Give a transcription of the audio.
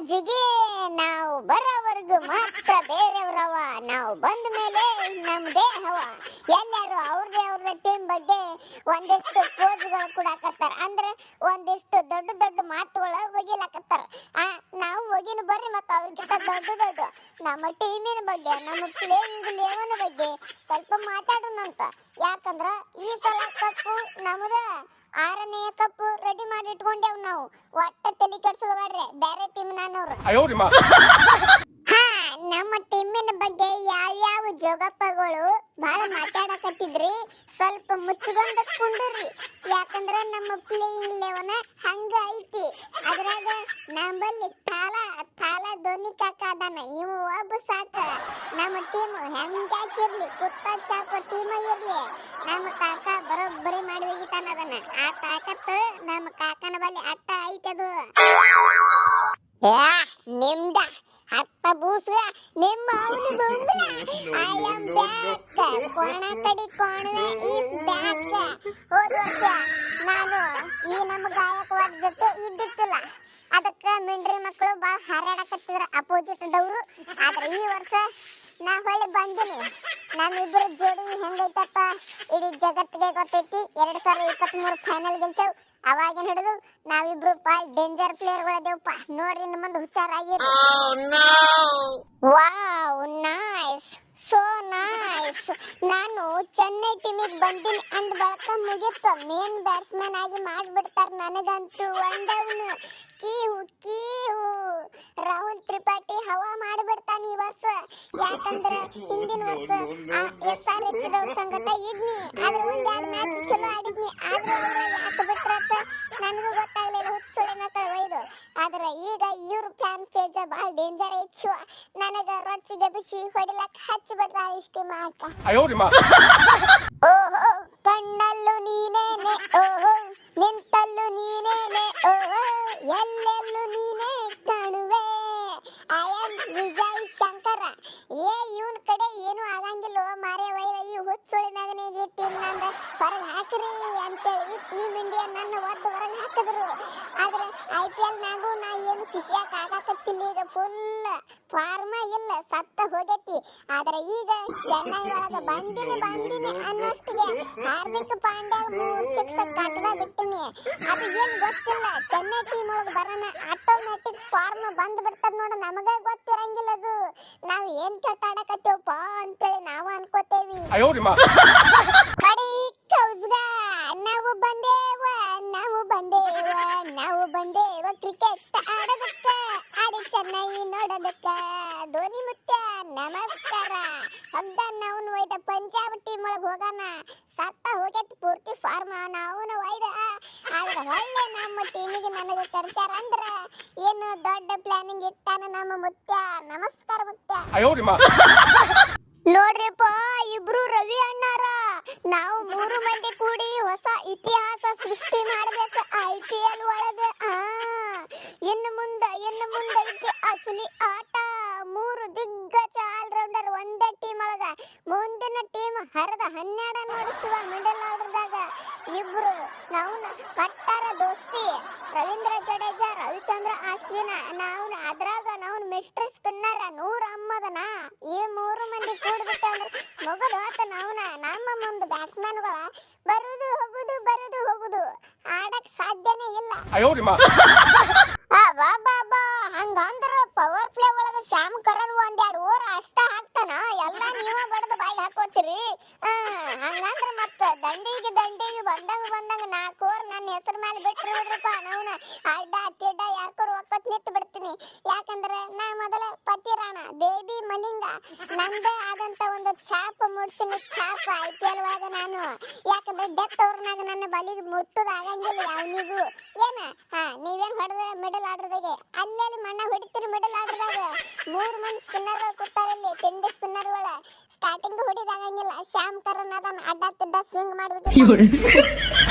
ಜಿಗಿ ನಾವು ಬರೋವರೆಗೂ ಮಾತ್ರ ಬೇರೆಯವ್ರವ. ನಾವು ಬಂದ ಮೇಲೆ ನಮ್ದೇ ಹವ ಎಲ್ಲರೂ ಅವ್ರದೇ ಅವ್ರದ ಟೀಮ್ ಬಗ್ಗೆ ಒಂದಿಷ್ಟು ಪೋಸ್ಗಳು ಕೊಡಾಕತ್ತಾರ ಅಂದ್ರೆ ಒಂದಿಷ್ಟು ದೊಡ್ಡ ದೊಡ್ಡ ಮಾತುಗಳ ಒಗಿಲಾಕತ್ತಾರ. ಆ, ನಾವು ಒಗಿನ ಬರ್ರಿ ಮತ್ತೆ ಅವ್ರಿಗಿಂತ ದೊಡ್ಡ ದೊಡ್ಡ. ನಮ್ಮ ಟೀಮಿನ ಬಗ್ಗೆ, ನಮ್ಮ ಪ್ಲೇಯಿಂಗ್ ಲೆವೆನ್ ಬಗ್ಗೆ ಸ್ವಲ್ಪ ಮಾತಾಡೋಣ ಅಂತ ಯಾಕಂದ್ರ ಈ ಸಲ ಕಪ್ಪು ನಮ್ದ ಆರನೇ ಕಪ್ಪು ಮಾಡಿ ಇಟ್ಕೊಂಡೇವ್ ನಾವು. ಒಟ್ಟ ತಲೆ ಕೆಡ್ಸ್ಕೋಬೇಡ್ರಿ ಬೇರೆ ಟೀಮ್ ನಾನವ್ರು. ಹಾ ನಮ್ಮ ಟೀಮಿನ ಬಗ್ಗೆ ಯಾವ ಯಾವ ಜೋಗಪ್ಪಗಳು ಬಹಳ ಮಾತಾಡಕತ್ತಿದ್ರಿ ಸ್ವಲ್ಪ ಮುಚ್ಚಿಕೊಂಡ ಕುಂಡ್ರಿ. ಯಾಕಂದ್ರ ನಮ್ಮ ಪ್ಲೇಯಿಂಗ್ ಲೆವನ ಹಂಗ ಐತಿ. ಅದ್ರಾಗ ನಮ್ಮಲ್ಲಿ ತಾಳ ತಾಳ ಧೋನಿ ಕಾಕ ಅದಾನ ಇವ ಒಬ್ಬ ಸಾಕ. ನಮ್ಮ ಟೀಮ್ ಹೆಂಗಾಕಿರ್ಲಿ ಕುತ್ತ ಚಾಪ ಟೀಮ್ ಇರ್ಲಿ. ನಮ್ಮ ಕಾಕ ಬರೋಬ್ಬರಿ ಮಾಡಿ ಒಗಿತಾನ ಅದನ್ನ ಆ ತಾಕತ್ ನಮ್ಮ ಕಾಕನ ಬಳಿ ಅಟ್ಟ ಐತದು ನಿಮ್ದ ಹತ್ತ ಬೂಸ ನಿಮ್ಮ ಅವನು ಬಂದ್ರ ಐ ಆಮ್ ಬ್ಯಾಕ್ ಕೋಣ ತಡಿ ಕೋಣವೆ ಈಸ್ ಬ್ಯಾಕ್ ಹೋದ ವರ್ಷ ನಾನು ಈ ನಮ್ಮ ಗಾಯಕವಾದ ಜೊತೆ ಇದ್ದಿತ್ತಿಲ್ಲ. ಅದಕ್ಕೆ ಮಿಂಡ್ರಿ ಮಕ್ಕಳು ಭಾಳ ಹಾರಾಡಕತ್ತಿದ್ರು ಅಪೋಸಿಟ್ ದವರು ಆದ್ರೆ ಈ ವರ್ಷ ನಾ ಹೊಳ್ಳಿ ಬಂದಿನಿ. ನಮ್ಮಿಬ್ಬರ ಜೋಡಿ ಹೆಂಗೈತಪ್ಪ? ಇಡೀ ಜಗತ್ತಿಗೆ ಗೊತ್ತೈತಿ ಎರಡ್ ಸಾವಿರದ ಇಪ್ಪತ್ಮೂರು ಫೈನಲ್ ಗೆಲ್ಸೇವ್ ಅವಾಗಿನ ಹಿಡಿದು ನಾವಿಬ್ರು ಭಾಳ ಡೇಂಜರ್ ಪ್ಲೇಯರ್ಗಳದೇವಪ್ಪ ನೋಡ್ರಿ ನಿಮ್ಮ ಮುಂದೆ ಹುಷಾರಾಗಿರಿ ವಾವ್ ನೈಸ್ ಸೋ ನೈಸ್ ನಾನು ಚೆನ್ನೈ ಟೀಮಿಗೆ ಬಂದಿನಿ ಅಂದ ಬಳಕ ಮುಗೀತು. ಮೇನ್ ಬ್ಯಾಟ್ಸ್ಮನ್ ಆಗಿ ಮಾಡ್ಬಿಡ್ತಾರ ನನಗಂತೂ ಒಂದವನು ಕೀಹು ಕೀಹು. ರಾಹುಲ್ ತ್ರಿಪಾಠಿ ಹವಾ ಮಾಡಿಬಿಡ್ತಾನೆ ಈ ವರ್ಷ. ಯಾಕಂದ್ರೆ ಹಿಂದಿನ ವರ್ಷ ಎಸ್ ಆರ್ ಎಚ್ ದವ್ರ ಸಂಗಟ ಇದ್ನಿ. ಆದ್ರೆ ಒಂದ್ ಎರಡು ಮ್ಯಾಚ್ ಚಲೋ ಆಡಿದ್ನಿ. ಆದ್ರೆ ಅವ್ರ ಯಾಕೆ ಬಿಟ್ರತ್ತ ನನಗೂ ಗೊತ್ತಾಗ್ಲಿಲ್ಲ. ಹುಚ್ಚುಳಿ ಮಕ್ಕಳು ಒಯ್ದು. ಆದ್ರೆ ಈಗ ಇವ್ರ ಪ್ಲಾನ್ ಪೇಜ ಬಹಳ ಡೇಂಜರ್ ಐತಿ ನನಗ ರೊಚ್ಚಿಗೆ ಬಿಸಿ ಹೊಡಿಲಕ್ ಹಚ್ಚಿ ಬಿಡ್ತಾರ ಇಷ್ಟೇ ಮಾಕ ಓಹೋ ಕಣ್ಣಲ್ಲೂ ನೀನೇನೆ. ಓಹೋ ನಿಂತಲ್ಲೂ ನೀನೇನೆ. ಓಹೋ ಎಲ್ಲೆಲ್ಲೂ ಹೊರಗೆ ಹಾಕ್ರಿ ಅಂತೇಳಿ ಟೀಮ್ ಇಂಡಿಯಾ ನನ್ನ ಒದ್ದು ಹೊರಗೆ ಹಾಕಿದ್ರು. ಆದ್ರೆ ಐ ಪಿ ಎಲ್ ನಾಗು ನಾ ಏನು ಖುಷಿಯಾಗ ಆಗಾಕತ್ತಿಲ್ಲ ಈಗ ಫುಲ್ ಫಾರ್ಮ ಇಲ್ಲ ಸತ್ತ ಹೋಗೈತಿ. ಆದ್ರೆ ಈಗ ಚೆನ್ನೈ ಒಳಗ ಬಂದಿನಿ ಬಂದಿನಿ ಅನ್ನೋಷ್ಟಿಗೆ ಹಾರ್ದಿಕ್ ಪಾಂಡ್ಯ ಮೂರ್ ಸಿಕ್ಸ್ ಕಟ್ಟದ ಬಿಟ್ಟಿನಿ. ಅದು ಏನ್ ಗೊತ್ತಿಲ್ಲ ಚೆನ್ನೈ ಟೀಮ್ ಒಳಗ ಬರೋಣ ಆಟೋಮ್ಯಾಟಿಕ್ ಫಾರ್ಮ್ ಬಂದ್ ಬಿಡ್ತದ ನೋಡ ನಮಗ ಗೊತ್ತಿರಂಗಿಲ್ಲ ಅದು. ನಾವ್ ಏನ್ ಕೆಟ್ಟ ಆಡಕತ್ತೇವಪ್ಪ ಅಂತೇಳಿ ನಾವು ಅನ್ಕೋತೇವಿ. ಮಾಡೋದಕ್ಕ ಧೋನಿ ಮುತ್ಯ ನಮಸ್ಕಾರ. ಹಗ್ಗ ನಾವು ಒಯ್ದ ಪಂಜಾಬ್ ಟೀಮ್ ಒಳಗೆ ಹೋಗಣ ಸತ್ತ ಹೋಗ್ಯತ್ ಪೂರ್ತಿ ಫಾರ್ಮ್ ನಾವು ಒಯ್ದ. ಆದ್ರೆ ಒಳ್ಳೆ ನಮ್ಮ ಟೀಮಿಗೆ ನನಗೆ ಕರ್ಸ್ಯಾರ ಅಂದ್ರ ಏನು ದೊಡ್ಡ ಪ್ಲಾನಿಂಗ್ ಇಟ್ಟಾನ ನಮ್ಮ ಮುತ್ಯ. ನಮಸ್ಕಾರ ಮುತ್ಯ. ನೋಡ್ರಿಪ್ಪ ಇಬ್ರು ರವಿ ಅಣ್ಣಾರ. ನಾವು ಮೂರು ಮಂದಿ ಕೂಡಿ ಹೊಸ ಇತಿಹಾಸ ಸೃಷ್ಟಿ ಮಾಡ್ಬೇಕು ಐ ಪಿ ಎಲ್ ಒಳಗೆ. ಅಸಲಿ ಆಟ, ಮೂರು ದಿಗ್ಗಜ ಆಲ್ರೌಂಡರ್ ಒಂದೇ ಟೀಮ್ ಒಳಗ. ಮುಂದಿನ ಟೀಮ್ ಹರದ ಹನ್ನೆರಡ ನೋಡಿಸುವ ಮಿಡಲ್ ಆರ್ಡರ್ದಾಗ ಇಬ್ರು ನಾವು ಕಟ್ಟಾರ ದೋಸ್ತಿ ರವೀಂದ್ರ ಜಡೇಜಾ, ರವಿಚಂದ್ರ ಅಶ್ವಿನ. ನಾವು ಅದ್ರಾಗ ನಾವು ಮಿಸ್ಟರ್ ಸ್ಪಿನ್ನರ್ ನೂರ ಅಮ್ಮದನ. ಈ ಮೂರು ಮಂದಿ ಕೂಡ್ಬಿಟ್ಟು ಅಂದ್ರೆ ಮುಗದು ನಾವು ನಮ್ಮ ಮುಂದೆ ಬ್ಯಾಟ್ಸ್ಮನ್ಗಳ ಬರುದು, ಹೋಗುದು ಬರುದು, ಹೋಗುದು. ಆಡಕ್ ಸಾಧ್ಯನೇ ಇಲ್ಲ. ಬಡದು ಬಾಯಿ ಹಾಕೋತೀರಿ? ಹಂಗಂದ್ರ ಮತ್ತ ದಂಡಿಗೆ ದಂಡಿಗೆ ಬಂದಂಗ ಬಂದಂಗ ಕೋರ್ ನನ್ನ ಹೆಸರು ಮೇಲೆ ಬಿಟ್ರಿ ಬಿಡ್ರಪ್ಪ, ನಾವ್ನ ಅಡ್ಡ ತಿಡ್ಡ ಯಾರ್ಕೋರ್ ಒಕ್ಕತ್ ನಿಂತು ಬಿಡ್ತೀನಿ. ಯಾಕಂದ್ರೆ ನಾ ಮೊದಲ ಪತಿರಾಣ ಬೇಬಿ ಮಲಿಂಗ. ನಂದೇ ಆದಂತ ಒಂದು ಛಾಪ ಮುಡ್ಸಿನ, ಛಾಪ ಐ ಪಿ ಎಲ್ ಒಳಗ ನಾನು. ಯಾಕಂದ್ರೆ ಡೆತ್ ಅವ್ರನಾಗ ನನ್ನ ಬಲಿಗೆ ಮುಟ್ಟುದು ಆಗಂಗಿಲ್ಲ ಅವನಿಗೂ ಏನ? ಹಾ, ನೀವೇನ್ ಹೊಡೆದ್ರೆ ಮಿಡಲ್ ಆರ್ಡರ್ದಾಗೆ ಅಲ್ಲಲ್ಲಿ ಮಣ್ಣ ಹೊಡಿತೀರಿ ಮಿಡಲ್ ಆರ್ಡರ್ದಾಗ ಮೂರು ಮಂದಿ ಸ್ಪಿನ್ನರ್ಗಳು ಕೊಟ್ಟಾರಲ್ಲಿ ತಿಂಡಿ ಸ್ಪಿನ್ನರ್ಗಳ ಸ್ಟಾರ್ಟಿಂಗ್ ಹೊಡಿದಾಗಂಗಿಲ್ಲ ಶ್ಯಾಮ್ ಕರನ್ ಅದನ್ನ ಅಡ್ಡ ತಿಡ್ಡ ಸ್ವಿಂಗ್ ಮಾಡ್ಬಿಟ್ಟು